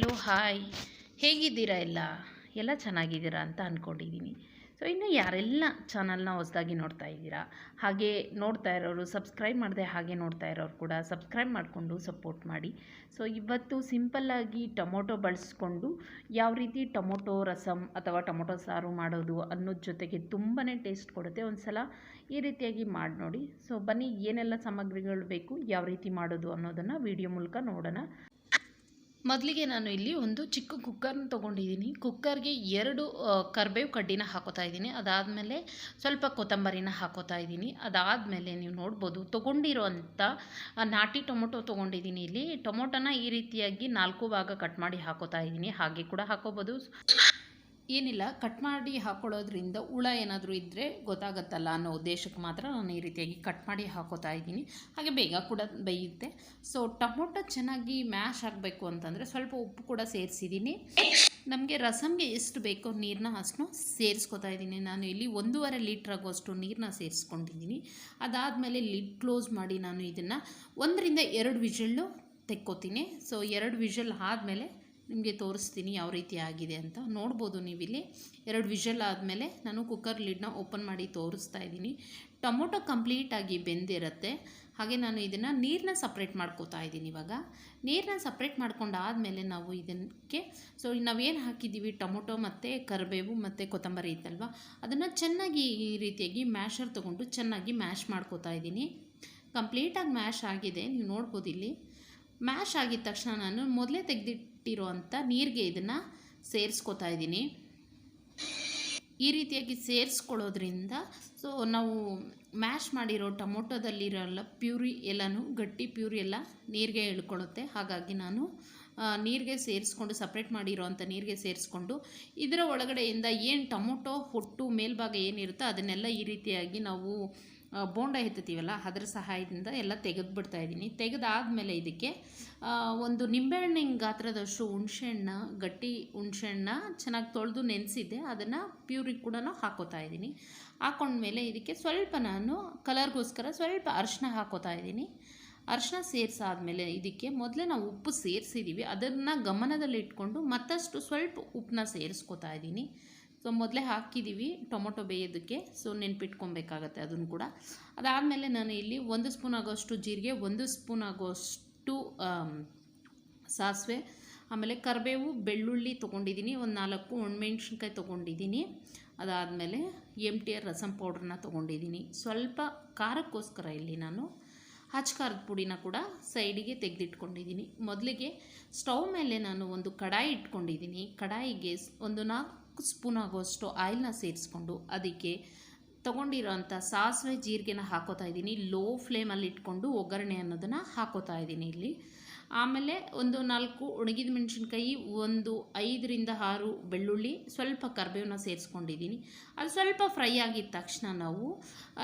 Hello, hi. ಹೇಗಿದ್ದೀರಾ ಎಲ್ಲ? ಎಲ್ಲ ಚೆನ್ನಾಗಿದ್ದೀರಾ ಅಂತ ಅಂದ್ಕೊಂಡಿದ್ದೀನಿ ಸೊ ಇನ್ನು ಯಾರೆಲ್ಲ ಚಾನಲ್ನ ಹೊಸದಾಗಿ ನೋಡ್ತಾ ಇದ್ದೀರಾ, ಹಾಗೆ ನೋಡ್ತಾ ಇರೋರು ಸಬ್ಸ್ಕ್ರೈಬ್ ಮಾಡದೆ ಹಾಗೆ ನೋಡ್ತಾ ಇರೋರು ಕೂಡ ಸಬ್ಸ್ಕ್ರೈಬ್ ಮಾಡಿಕೊಂಡು ಸಪೋರ್ಟ್ ಮಾಡಿ. ಸೊ ಇವತ್ತು ಸಿಂಪಲ್ಲಾಗಿ ಟೊಮೊಟೊ ಬಳಸ್ಕೊಂಡು ಯಾವ ರೀತಿ ಟೊಮೊಟೊ ರಸಮ್ ಅಥವಾ ಟೊಮೊಟೊ ಸಾರು ಮಾಡೋದು ಅನ್ನೋದ್ರ ಜೊತೆಗೆ ತುಂಬಾ ಟೇಸ್ಟ್ ಕೊಡುತ್ತೆ. ಒಂದು ಸಲ ಈ ರೀತಿಯಾಗಿ ಮಾಡಿ ನೋಡಿ. ಸೊ ಬನ್ನಿ ಏನೆಲ್ಲ ಸಾಮಗ್ರಿಗಳು ಬೇಕು, ಯಾವ ರೀತಿ ಮಾಡೋದು ಅನ್ನೋದನ್ನು ವಿಡಿಯೋ ಮೂಲಕ ನೋಡೋಣ. ಮೊದಲಿಗೆ ನಾನು ಇಲ್ಲಿ ಒಂದು ಚಿಕ್ಕ ಕುಕ್ಕರ್ನ ತೊಗೊಂಡಿದ್ದೀನಿ. ಕುಕ್ಕರ್ಗೆ ಎರಡು ಕರ್ಬೇವು ಕಡ್ಡಿನ ಹಾಕೋತಾ ಇದ್ದೀನಿ. ಅದಾದಮೇಲೆ ಸ್ವಲ್ಪ ಕೊತ್ತಂಬರಿನ ಹಾಕೋತಾ ಇದ್ದೀನಿ. ಅದಾದಮೇಲೆ ನೀವು ನೋಡ್ಬೋದು, ತೊಗೊಂಡಿರೋಂಥ ನಾಟಿ ಟೊಮೊಟೊ ತೊಗೊಂಡಿದ್ದೀನಿ ಇಲ್ಲಿ. ಟೊಮೊಟೊನ ಈ ರೀತಿಯಾಗಿ ನಾಲ್ಕು ಭಾಗ ಕಟ್ ಮಾಡಿ ಹಾಕೋತಾ ಇದ್ದೀನಿ. ಹಾಗೆ ಕೂಡ ಹಾಕೋಬೋದು. ಏನಿಲ್ಲ ಕಟ್ ಮಾಡಿ ಹಾಕೊಳ್ಳೋದ್ರಿಂದ ಹುಳ ಏನಾದರೂ ಇದ್ದರೆ ಗೊತ್ತಾಗತ್ತಲ್ಲ ಅನ್ನೋ ಉದ್ದೇಶಕ್ಕೆ ಮಾತ್ರ ನಾನು ಈ ರೀತಿಯಾಗಿ ಕಟ್ ಮಾಡಿ ಹಾಕೋತಾ ಇದ್ದೀನಿ. ಹಾಗೆ ಬೇಗ ಕೂಡ ಬೇಯುತ್ತೆ. ಸೊ ಟೊಮೊಟೊ ಚೆನ್ನಾಗಿ ಮ್ಯಾಶ್ ಆಗಬೇಕು ಅಂತಂದರೆ ಸ್ವಲ್ಪ ಉಪ್ಪು ಕೂಡ ಸೇರಿಸಿದ್ದೀನಿ. ನಮಗೆ ರಸಮ್ಗೆ ಎಷ್ಟು ಬೇಕೋ ನೀರನ್ನ ಅಷ್ಟು ಸೇರಿಸ್ಕೊತಾ ಇದ್ದೀನಿ. ನಾನು ಇಲ್ಲಿ ಒಂದೂವರೆ ಲೀಟ್ರ್ ಆಗೋಷ್ಟು ನೀರನ್ನ ಸೇರಿಸ್ಕೊಂಡಿದ್ದೀನಿ. ಅದಾದಮೇಲೆ ಲಿಡ್ ಕ್ಲೋಸ್ ಮಾಡಿ ನಾನು ಇದನ್ನು ಒಂದರಿಂದ ಎರಡು ವಿಷಲ್ಲು ತೆಕ್ಕೋತೀನಿ. ಸೊ ಎರಡು ವಿಷಲ್ ಆದಮೇಲೆ ನಿಮಗೆ ತೋರಿಸ್ತೀನಿ ಯಾವ ರೀತಿ ಆಗಿದೆ ಅಂತ. ನೋಡ್ಬೋದು ನೀವಿಲ್ಲಿ. ಎರಡು ವಿಷಲ್ ಆದಮೇಲೆ ನಾನು ಕುಕ್ಕರ್ ಲಿಡ್ನ ಓಪನ್ ಮಾಡಿ ತೋರಿಸ್ತಾ ಇದ್ದೀನಿ. ಟೊಮೊಟೊ ಕಂಪ್ಲೀಟಾಗಿ ಬೆಂದಿರುತ್ತೆ. ಹಾಗೆ ನಾನು ಇದನ್ನು ನೀರನ್ನ ಸಪ್ರೇಟ್ ಮಾಡ್ಕೋತಾ ಇದ್ದೀನಿ ಇವಾಗ. ನೀರನ್ನ ಸಪ್ರೇಟ್ ಮಾಡ್ಕೊಂಡಾದಮೇಲೆ ನಾವು ಇದಕ್ಕೆ ಸೊ ನಾವೇನು ಹಾಕಿದ್ದೀವಿ? ಟೊಮೊಟೊ ಮತ್ತು ಕರಿಬೇವು ಮತ್ತು ಕೊತ್ತಂಬರಿ ಇತ್ತಲ್ವ ಅದನ್ನು ಚೆನ್ನಾಗಿ ಈ ರೀತಿಯಾಗಿ ಮ್ಯಾಶರ್ ತೊಗೊಂಡು ಚೆನ್ನಾಗಿ ಮ್ಯಾಶ್ ಮಾಡ್ಕೋತಾ ಇದ್ದೀನಿ. ಕಂಪ್ಲೀಟಾಗಿ ಮ್ಯಾಶ್ ಆಗಿದೆ. ನೀವು ನೋಡ್ಬೋದು ಇಲ್ಲಿ. ಮ್ಯಾಶ್ ಆಗಿದ ತಕ್ಷಣ ನಾನು ಮೊದಲೇ ತೆಗೆದಿಟ್ಟಿರೋ ಅಂಥ ನೀರಿಗೆ ಇದನ್ನು ಸೇರಿಸ್ಕೋತಾ ಇದ್ದೀನಿ. ಈ ರೀತಿಯಾಗಿ ಸೇರಿಸ್ಕೊಳ್ಳೋದ್ರಿಂದ ಸೊ ನಾವು ಮ್ಯಾಶ್ ಮಾಡಿರೋ ಟೊಮೊಟೊದಲ್ಲಿರೋಲ್ಲ ಪ್ಯೂರಿ ಎಲ್ಲನೂ, ಗಟ್ಟಿ ಪ್ಯೂರಿ ಎಲ್ಲ ನೀರಿಗೆ ಇಳ್ಕೊಳ್ಳುತ್ತೆ. ಹಾಗಾಗಿ ನಾನು ನೀರಿಗೆ ಸೇರಿಸ್ಕೊಂಡು ಸಪ್ರೇಟ್ ಮಾಡಿರೋ ಅಂಥ ನೀರಿಗೆ ಸೇರಿಸ್ಕೊಂಡು ಇದರ ಒಳಗಡೆಯಿಂದ ಏನು ಟೊಮೊಟೊ, ಹೊಟ್ಟು, ಮೇಲ್ಭಾಗ ಏನಿರುತ್ತೋ ಅದನ್ನೆಲ್ಲ ಈ ರೀತಿಯಾಗಿ ನಾವು ಬೋಂಡ ಎತ್ತುತ್ತೀವಲ್ಲ, ಅದ್ರ ಸಹಾಯದಿಂದ ಎಲ್ಲ ತೆಗೆದುಬಿಡ್ತಾ ಇದ್ದೀನಿ. ತೆಗೆದಾದಮೇಲೆ ಇದಕ್ಕೆ ಒಂದು ನಿಂಬೆಹಣ್ಣಿನ ಗಾತ್ರದಷ್ಟು ಹುಣಸೆಹಣ್ಣ, ಗಟ್ಟಿ ಹುಣಸೆಹಣ್ಣ ಚೆನ್ನಾಗಿ ತೊಳೆದು ನೆನೆಸಿದ್ದೆ ಅದನ್ನು ಪ್ಯೂರಿಗೆ ಕೂಡ ಹಾಕೋತಾ ಇದ್ದೀನಿ. ಹಾಕೊಂಡ್ಮೇಲೆ ಇದಕ್ಕೆ ಸ್ವಲ್ಪ ನಾನು ಕಲರ್ಗೋಸ್ಕರ ಸ್ವಲ್ಪ ಅರಿಶಿನ ಹಾಕೋತಾ ಇದ್ದೀನಿ. ಅರಿಶಿನ ಸೇರಿಸಾದ್ಮೇಲೆ ಇದಕ್ಕೆ ಮೊದಲೇ ನಾವು ಉಪ್ಪು ಸೇರಿಸಿದ್ದೀವಿ ಅದನ್ನು ಗಮನದಲ್ಲಿ ಇಟ್ಕೊಂಡು ಮತ್ತಷ್ಟು ಸ್ವಲ್ಪ ಉಪ್ಪನ್ನ ಸೇರಿಸ್ಕೋತಾ ಇದ್ದೀನಿ. ಸೊ ಮೊದಲೇ ಹಾಕಿದ್ದೀವಿ ಟೊಮೊಟೊ ಬೇಯೋದಕ್ಕೆ. ಸೊ ನೆನ್ಪಿಟ್ಕೊಬೇಕಾಗತ್ತೆ ಅದನ್ನು ಕೂಡ. ಅದಾದಮೇಲೆ ನಾನು ಇಲ್ಲಿ ಒಂದು ಸ್ಪೂನ್ ಆಗೋಷ್ಟು ಜೀರಿಗೆ, ಒಂದು ಸ್ಪೂನ್ ಆಗೋಷ್ಟು ಸಾಸಿವೆ, ಆಮೇಲೆ ಕರಿಬೇವು, ಬೆಳ್ಳುಳ್ಳಿ ತೊಗೊಂಡಿದ್ದೀನಿ, ಒಂದು ನಾಲ್ಕು ಒಣಮೆಣ್ಸಿನ್ಕಾಯಿ ತೊಗೊಂಡಿದ್ದೀನಿ, ಅದಾದಮೇಲೆ ಎಂ ಟಿ ಆರ್ ರಸಂ ಪೌಡ್ರನ್ನ ತೊಗೊಂಡಿದ್ದೀನಿ. ಸ್ವಲ್ಪ ಖಾರಕ್ಕೋಸ್ಕರ ಇಲ್ಲಿ ನಾನು ಹಚ್ಚ ಖಾರದ ಪುಡಿನ ಕೂಡ ಸೈಡಿಗೆ ತೆಗೆದಿಟ್ಕೊಂಡಿದ್ದೀನಿ. ಮೊದಲಿಗೆ ಸ್ಟವ್ ಮೇಲೆ ನಾನು ಒಂದು ಕಡಾಯಿ ಇಟ್ಕೊಂಡಿದ್ದೀನಿ. ಕಡಾಯಿಗೆ ಒಂದು ನಾಲ್ಕು ಸ್ಪೂನ್ ಆಗುವಷ್ಟು ಆಯಿಲ್ನ ಸೇರಿಸ್ಕೊಂಡು ಅದಕ್ಕೆ ತೊಗೊಂಡಿರೋಂಥ ಸಾಸಿವೆ ಜೀರಿಗೆನ ಹಾಕೋತಾ ಇದ್ದೀನಿ. ಲೋ ಫ್ಲೇಮಲ್ಲಿ ಇಟ್ಕೊಂಡು ಒಗ್ಗರಣೆ ಅನ್ನೋದನ್ನು ಹಾಕೋತಾ ಇದ್ದೀನಿ ಇಲ್ಲಿ. ಆಮೇಲೆ ಒಂದು ನಾಲ್ಕು ಒಣಗಿದ ಮೆಣಸಿನ್ಕಾಯಿ, ಒಂದು ಐದರಿಂದ ಆರು ಬೆಳ್ಳುಳ್ಳಿ, ಸ್ವಲ್ಪ ಕರ್ಬೇವನ್ನ ಸೇರಿಸ್ಕೊಂಡಿದ್ದೀನಿ. ಅದು ಸ್ವಲ್ಪ ಫ್ರೈ ಆಗಿದ ತಕ್ಷಣ ನಾವು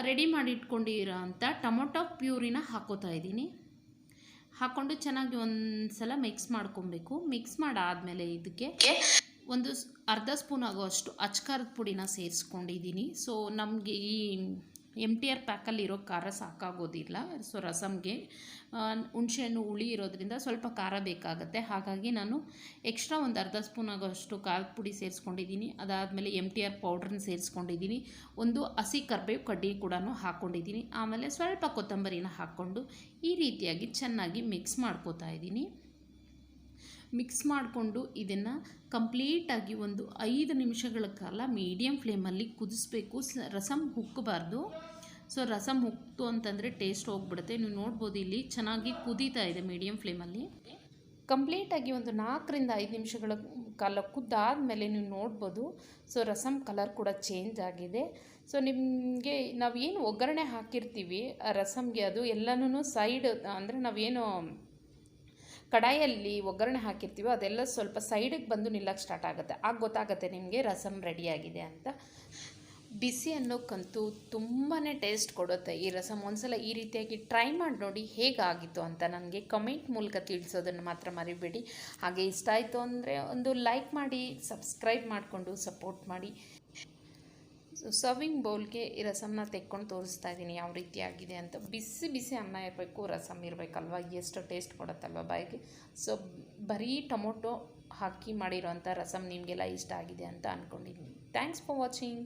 ರೆಡಿ ಮಾಡಿ ಇಟ್ಕೊಂಡಿರೋ ಅಂಥ ಟೊಮೊಟೊ ಪ್ಯೂರಿನ ಹಾಕೋತಾ ಇದ್ದೀನಿ. ಹಾಕ್ಕೊಂಡು ಚೆನ್ನಾಗಿ ಒಂದು ಸಲ ಮಿಕ್ಸ್ ಮಾಡ್ಕೊಬೇಕು. ಮಿಕ್ಸ್ ಮಾಡಾದಮೇಲೆ ಇದಕ್ಕೆ ಒಂದು ಅರ್ಧ ಸ್ಪೂನ್ ಆಗೋಷ್ಟು ಅಚ್ಕಾರದ ಪುಡಿನ ಸೇರಿಸ್ಕೊಂಡಿದ್ದೀನಿ. ಸೊ ನಮಗೆ ಈ ಎಂ ಟಿ ಆರ್ ಪ್ಯಾಕಲ್ಲಿರೋ ಖಾರ ಸಾಕಾಗೋದಿಲ್ಲ. ಸೊ ರಸಮ್ಗೆ ಹುಣಸೆಹಣ್ಣು ಹುಳಿ ಇರೋದ್ರಿಂದ ಸ್ವಲ್ಪ ಖಾರ ಬೇಕಾಗುತ್ತೆ. ಹಾಗಾಗಿ ನಾನು ಎಕ್ಸ್ಟ್ರಾ ಒಂದು ಅರ್ಧ ಸ್ಪೂನ್ ಆಗೋಷ್ಟು ಖಾರದ ಪುಡಿ ಸೇರಿಸ್ಕೊಂಡಿದ್ದೀನಿ. ಅದಾದಮೇಲೆ ಎಂ ಟಿ ಆರ್ ಪೌಡ್ರನ್ನ ಸೇರಿಸ್ಕೊಂಡಿದ್ದೀನಿ. ಒಂದು ಹಸಿ ಕರ್ಬೇವು ಕಡ್ಡಿ ಕೂಡ ಹಾಕ್ಕೊಂಡಿದ್ದೀನಿ ಆಮೇಲೆ ಸ್ವಲ್ಪ ಕೊತ್ತಂಬರಿನ ಹಾಕ್ಕೊಂಡು ಈ ರೀತಿಯಾಗಿ ಚೆನ್ನಾಗಿ ಮಿಕ್ಸ್ ಮಾಡ್ಕೋತಾ ಇದ್ದೀನಿ. ಮಿಕ್ಸ್ ಮಾಡಿಕೊಂಡು ಇದನ್ನು ಕಂಪ್ಲೀಟಾಗಿ ಒಂದು ಐದು ನಿಮಿಷಗಳ ಕಾಲ ಮೀಡಿಯಮ್ ಫ್ಲೇಮಲ್ಲಿ ಕುದಿಸ್ಬೇಕು. ರಸಮ್ ಹುಕ್ಕಬಾರ್ದು ಸೊ ರಸಮ್ ಹುಕ್ತು ಅಂತಂದರೆ ಟೇಸ್ಟ್ ಹೋಗ್ಬಿಡುತ್ತೆ. ನೀವು ನೋಡ್ಬೋದು ಇಲ್ಲಿ ಚೆನ್ನಾಗಿ ಕುದೀತಾ ಇದೆ ಮೀಡಿಯಮ್ ಫ್ಲೇಮಲ್ಲಿ. ಕಂಪ್ಲೀಟಾಗಿ ಒಂದು ನಾಲ್ಕರಿಂದ ಐದು ನಿಮಿಷಗಳ ಕಾಲ ಕುದ್ದಾದಮೇಲೆ ನೀವು ನೋಡ್ಬೋದು. ಸೊ ರಸಮ್ ಕಲರ್ ಕೂಡ ಚೇಂಜ್ ಆಗಿದೆ. ಸೊ, ನಿಮಗೆ ನಾವೇನು ಒಗ್ಗರಣೆ ಹಾಕಿರ್ತೀವಿ ರಸಮ್ಗೆ ಅದು ಎಲ್ಲನೂ ಸೈಡ್, ಅಂದರೆ ನಾವೇನು ಕಡಾಯಲ್ಲಿ ಒಗ್ಗರಣೆ ಹಾಕಿರ್ತೀವೋ ಅದೆಲ್ಲ ಸ್ವಲ್ಪ ಸೈಡಿಗೆ ಬಂದು ನಿಲ್ಲಕ್ಕೆ ಸ್ಟಾರ್ಟ್ ಆಗುತ್ತೆ. ಆಗ ಗೊತ್ತಾಗುತ್ತೆ ನಿಮಗೆ ರಸಮ್ ರೆಡಿಯಾಗಿದೆ ಅಂತ. ಬಿಸಿ ಅನ್ನೋಕ್ಕಂತೂ ತುಂಬಾ ಟೇಸ್ಟ್ ಕೊಡುತ್ತೆ ಈ ರಸಮ್ ಒಂದ್ಸಲ ಈ ರೀತಿಯಾಗಿ ಟ್ರೈ ಮಾಡಿ ನೋಡಿ ಹೇಗಾಗಿತ್ತು ಅಂತ ನನಗೆ ಕಮೆಂಟ್ ಮೂಲಕ ತಿಳಿಸೋದನ್ನು ಮಾತ್ರ ಮರಿಬೇಡಿ. ಹಾಗೆ ಇಷ್ಟ ಆಯಿತು ಅಂದರೆ ಒಂದು ಲೈಕ್ ಮಾಡಿ ಸಬ್ಸ್ಕ್ರೈಬ್ ಮಾಡಿಕೊಂಡು ಸಪೋರ್ಟ್ ಮಾಡಿ. ಸರ್ವಿಂಗ್ ಬೌಲ್ಗೆ ಈ ರಸಮನ್ನ ತೆಕ್ಕೊಂಡು ತೋರಿಸ್ತಾ ಇದ್ದೀನಿ ಯಾವ ರೀತಿ ಆಗಿದೆ ಅಂತ. ಬಿಸಿ ಬಿಸಿ ಅನ್ನ ಇರಬೇಕು ರಸಮ್ ಇರಬೇಕಲ್ವ? ಎಷ್ಟು ಟೇಸ್ಟ್ ಕೊಡುತ್ತಲ್ವ ಬಾಯಿಗೆ? ಸೊ ಬರೀ ಟೊಮೊಟೊ ಹಾಕಿ ಮಾಡಿರೋಂಥ ರಸಮ್ ನಿಮಗೆಲ್ಲ ಇಷ್ಟ ಆಗಿದೆ ಅಂತ ಅಂದ್ಕೊಂಡಿದ್ದೀನಿ ಥ್ಯಾಂಕ್ಸ್ ಫಾರ್ ವಾಚಿಂಗ್